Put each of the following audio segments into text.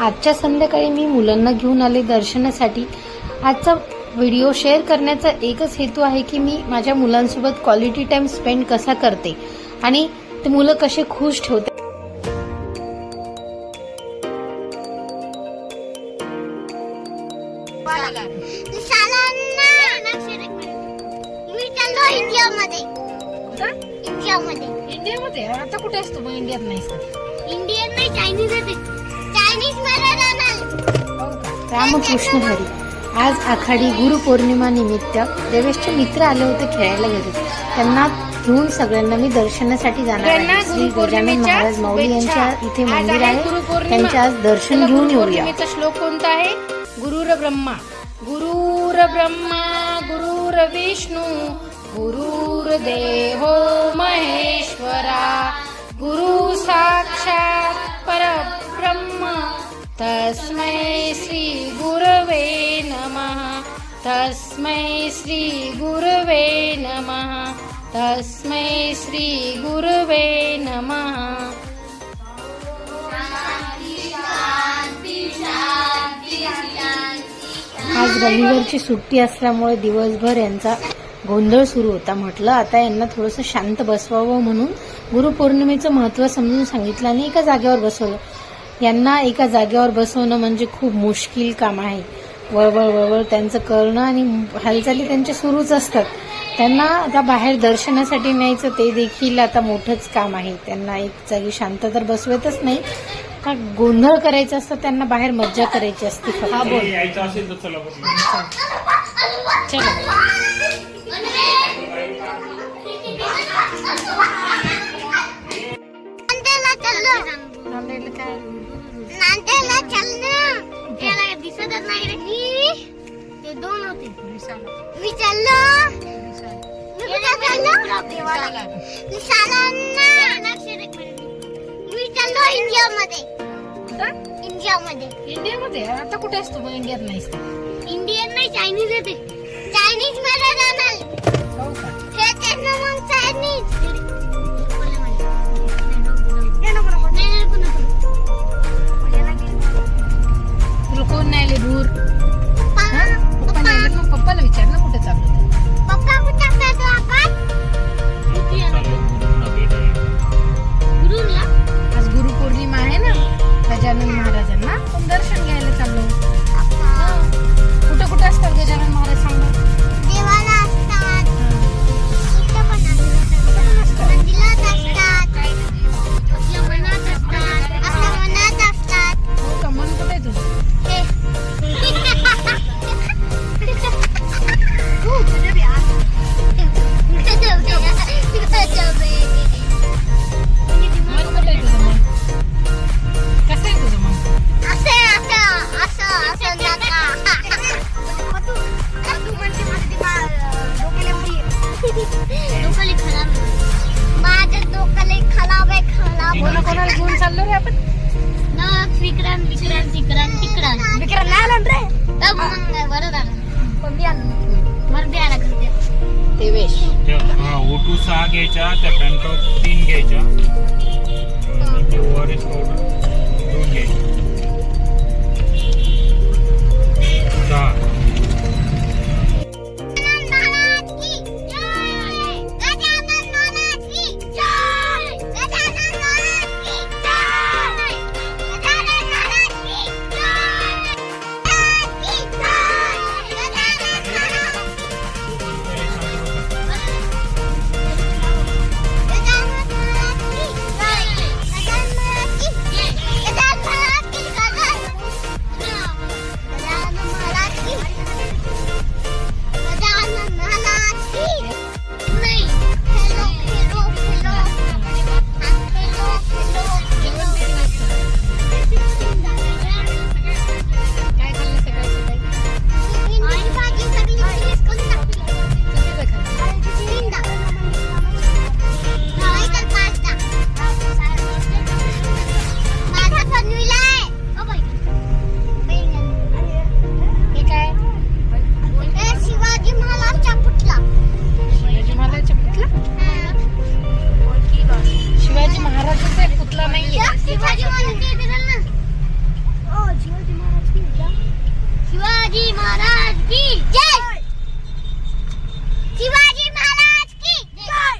आजच्या संध्याकाळी मी मुलांना घेऊन आले दर्शनासाठी. आजचा व्हिडिओ शेअर करण्याचा एकच हेतू आहे की मी माझ्या मुलांसोबत क्वालिटी टाइम स्पेंड कसा करते आणि ते मुलं कसे खुश ठेवते इंडियामध्ये. इंडियामध्ये? आता कुठे असतो मग इंडियात नाही इंडियन नाही चायनीज रामकृष्ण हरी आज आखाडी गुरुपौर्णिमा निमित्त देवेशचे मित्र आले होते खेळायला घरी. त्यांना घेऊन सगळ्यांना मी दर्शनासाठी जाणार आहे. श्री गजानन महाराज माऊली यांच्या इथे मंदिर आहे त्यांचे आज दर्शन घेऊन येऊया. श्लोक कोणता आहे? गुरुर ब्रह्मा. गुरुर ब्रह्मा गुरुर विष्णू गुरुर देहो महेश्वरा. गुरु साक्षात परब्रह्म. तस्मै श्री गुरवे नमः। तस्मै श्री गुरवे नमः। तस्मै श्री गुरवे नमः। आज रविवारची सुट्टी असल्यामुळे दिवसभर यांचा गोंधळ सुरू होता. म्हटलं आता यांना थोडंसं शांत बसवावं म्हणून गुरुपौर्णिमेचं महत्त्व समजून सांगितलं आणि एका जागेवर बसवलं. यांना एका जागेवर बसवणं म्हणजे खूप मुश्किल काम आहे. वळवळ वळवळ त्यांचं करणं आणि हालचाली त्यांच्या सुरूच असतात. त्यांना आता बाहेर दर्शनासाठी न्यायचं ते देखील आता मोठंच काम आहे. त्यांना एक जागी शांत तर बसवतच नाही का गोंधळ करायचा असतं त्यांना बाहेर मज्जा करायची असते चला. चलो नांदेडला चाललो नांदेडला चाललो त्याला दिसतच नाही रे. मी? ते दोन होते. मी चाललो? मी कुठे चाललो? मी सालांना मी चाललो इंडियामध्ये. इंडियामध्ये. इंडियामध्ये? आता कुठे असतो मग इंडियात नाही इंडियन नाही चायनीज आहे ते चायनीज मला जाणार. हो हे त्यांना मग चायनीज डोकले खराब माझं खराब आहे खराब कोणा कोणाला घेऊन चाललो रे आपण ना विक्रांत विक्रांत विक्रांत विक्रांत विक्रांत नाही आला रे मग बरं झालं आलं बरं बी आला देवेश ओटू सहा घ्यायच्या त्या पॅन्टॉप तीन घ्यायच्या. शिवाजी पुतला नाहीये शिवाजी महाराज महाराज की जय! शिवाजी महाराज की जय!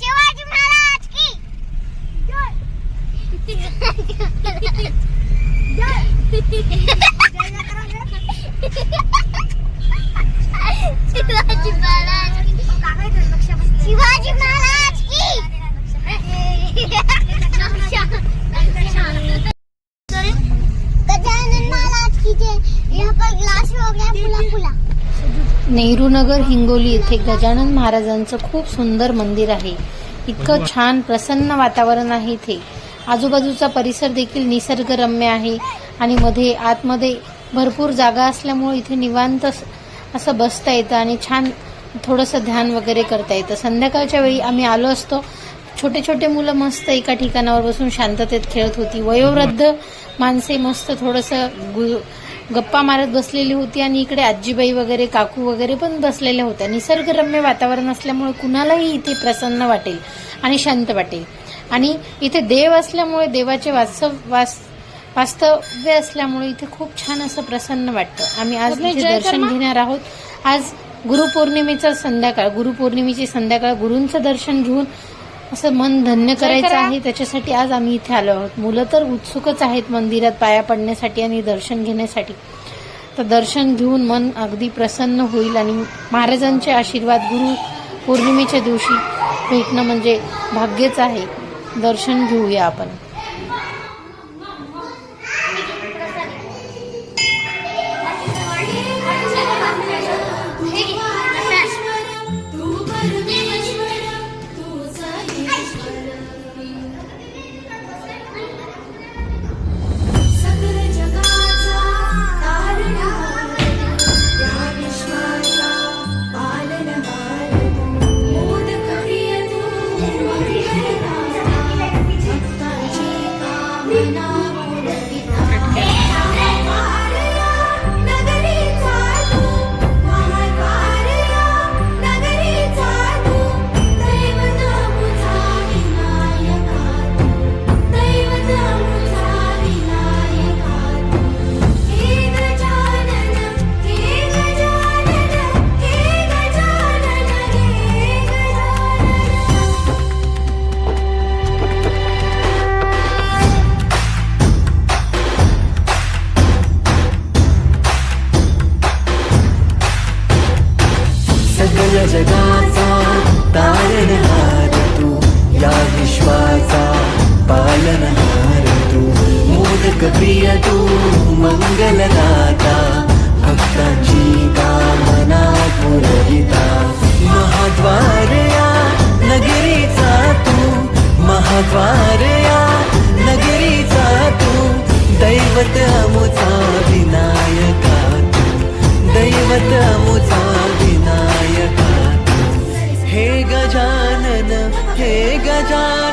शिवाजी महाराज की शिवाजी महाराज शिवाजी महाराज की गजानन महाराज की हो नेहरू नगर हिंगोली येथे गजानन महाराजांचं खूप सुंदर मंदिर आहे. इतकं छान प्रसन्न वातावरण आहे इथे. आजूबाजूचा परिसर देखील निसर्गरम्य आहे आणि मध्ये आतमध्ये भरपूर जागा असल्यामुळे इथे निवांत अस- असं बसता येतं आणि छान थोडंसं ध्यान वगैरे करता येतं. संध्याकाळच्या वेळी आम्ही आलो असतो. छोटे छोटे मुलं मस्त एका ठिकाणावर बसून शांततेत खेळत होती. वयोवृद्ध माणसे मस्त थोडंसं गु- गप्पा मारत बसलेली होती आणि इकडे आजीबाई वगैरे काकू वगैरे पण बसलेल्या होत्या. निसर्गरम्य वातावरण असल्यामुळे कुणालाही इथे प्रसन्न वाटेल आणि शांत वाटेल. आणि इथे देव असल्यामुळे देवाचे वास्तव वास वास्तव्य असल्यामुळे इथे खूप छान असं प्रसन्न वाटतं. आम्ही आज दर्शन घेणार आहोत. आज गुरुपौर्णिमेचा संध्याकाळ गुरुपौर्णिमेची संध्याकाळ गुरूंचं दर्शन घेऊन असं मन धन्य करायचं आहे. त्याच्यासाठी आज आम्ही इथे आलो आहोत. मुलं तर उत्सुकच आहेत मंदिरात पाया पडण्यासाठी आणि दर्शन घेण्यासाठी. तर दर्शन घेऊन मन अगदी प्रसन्न होईल आणि महाराजांचे आशीर्वाद गुरु पौर्णिमेच्या दिवशी भेटणं म्हणजे भाग्यच आहे. दर्शन घेऊया आपण. मोदक प्रिय तू मंगलदाता भक्तांची कामना पुरविता. महाद्वारया नगरीचा तू महाद्वारया नगरीचा तू दैवत अमुचा विनायका तू दैवत अमुचा विनायका हे गजानन हे गजानन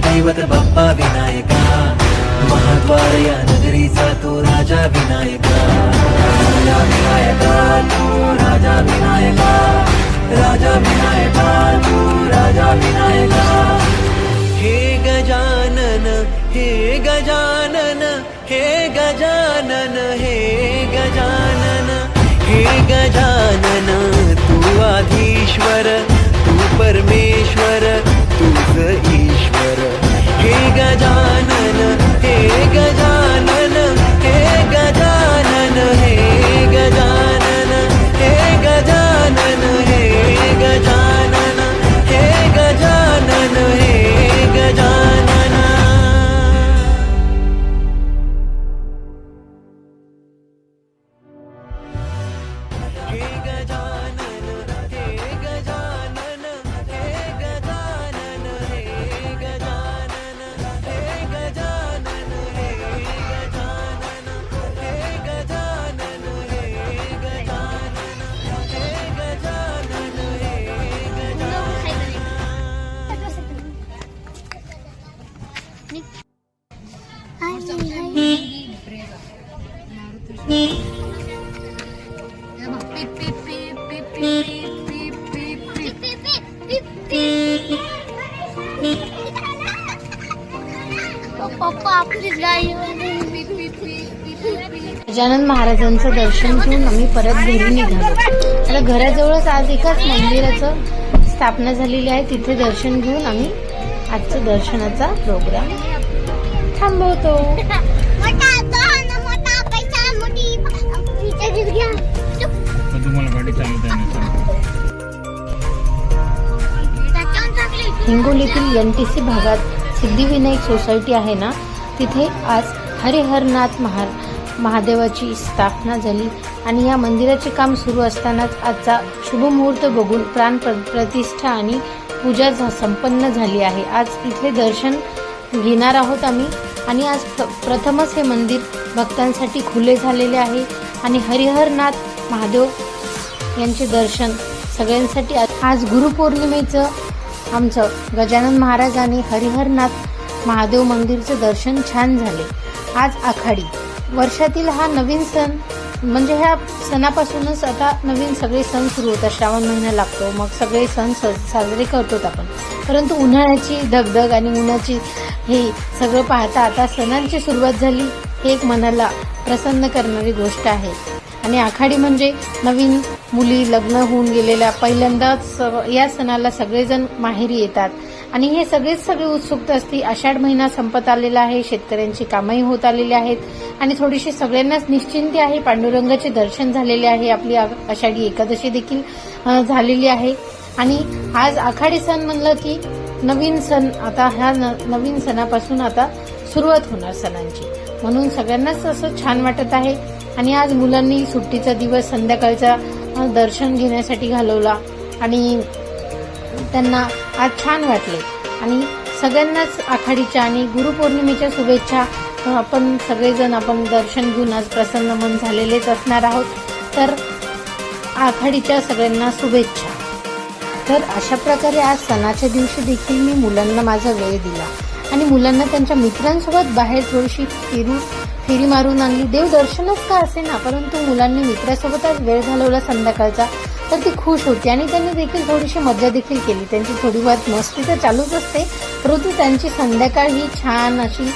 दैवत बाप्पा विनायका। या नगरीचा तो राजा विनायका। राजा विनायका, तू राजा विनायका। राजा विनायका, तू राजा विनायका। हे गजानन हे गजानन हे गजानन हे गजानन हे गजानन। गजानन महाराजांचं दर्शन घेऊन आम्ही परत घरी निघालो. आता घराजवळच आज एकाच मंदिराचं स्थापना झालेली आहे. तिथे दर्शन घेऊन आम्ही आजचं दर्शनाचा प्रोग्राम थांबवतो. हिंगोलीतील एन टी सी भागात सिद्धिविनायक सोसायटी आहे ना? तिथे आज हरिहरनाथ महा महादेवाची स्थापना झाली आणि या मंदिराचे काम सुरू असतानाच आजचा शुभमुहूर्त बघून प्राण प्र- प्रतिष्ठा आणि पूजा संपन्न झाली आहे. आज इथले दर्शन घेणार आहोत आम्ही आणि आज प्रथमच हे मंदिर भक्तांसाठी खुले झालेले आहे आणि हरिहरनाथ महादेव यांचे दर्शन सगळ्यांसाठी आज- आज गुरुपौर्णिमेचं आमचं गजानन महाराज आणि हरिहरनाथ महादेव मंदिरचं दर्शन छान झाले. आज आखाडी. वर्षातील हा नवीन सण म्हणजे ह्या सणापासूनच आता नवीन सगळे सण सुरू होतात. श्रावण महिना लागतो मग सगळे सण स- साजरे करतो आपण. परंतु उन्हाळ्याची धगधग आणि उन्हाची हे सगळं पाहता आता सणांची सुरुवात झाली हे एक मनाला प्रसन्न करणारी गोष्ट आहे. आणि आखाडी म्हणजे नवीन मुली लग्न होऊन गेलेल्या पहिल्यांदाच या सणाला सगळेजण माहेरी येतात. आणि हे सगळेच सगळे उत्सुकता असते आषाढ महिना संपत आलेला आहे शेतकऱ्यांची कामही होत आलेली आहेत. आणि थोडीशी सगळ्यांनाच निश्चिंती आहे पांडुरंगाचे दर्शन झालेले आहे आपली आ- आषाढी एकादशी देखील झालेली आहे. आणि आज आखाडी सण म्हणलं की नवीन सण आता ह्या न- नवीन सणापासून आता सुरुवात होणार सणांची. म्हणून सगळ्यांनाच असं छान वाटत आहे. आणि आज मुलांनी सुट्टीचा दिवस संध्याकाळचा दर्शन घेण्यासाठी घालवला आणि त्यांना आज छान वाटले. आणि सगळ्यांनाच आखाडीच्या आणि गुरुपौर्णिमेच्या शुभेच्छा. आपण सगळेजण आपण दर्शन घेऊन आज प्रसन्न मन झालेलेच असणार आहोत. तर आखाडीच्या सगळ्यांना शुभेच्छा. तर अशा प्रकारे आज सणाच्या दिवशी देखील मी मुलांना माझा वेळ दिला. आणि मुलांना त्यांच्या मित्रांसोबत बाहेर थोडीशी फिरून फेरी मारून आणली. देव दर्शनच का असे ना? परंतु मुलांनी मित्रासोबतच वेळ घालवला संध्याकाळचा. तर ती खुश होती आणि त्यांनी देखील थोडीशी मज्जा देखील केली. त्यांची थोडी बहुत मस्ती तर चालूच असते परंतु त्यांची संध्याकाळ ही छान अशी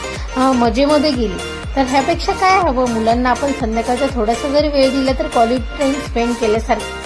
मजेमध्ये गेली. तर ह्यापेक्षा काय हवं मुलांना? आपण संध्याकाळचा थोडासा जरी वेळ दिला तर क्वालिटी टाईम स्पेंड केल्यासारखं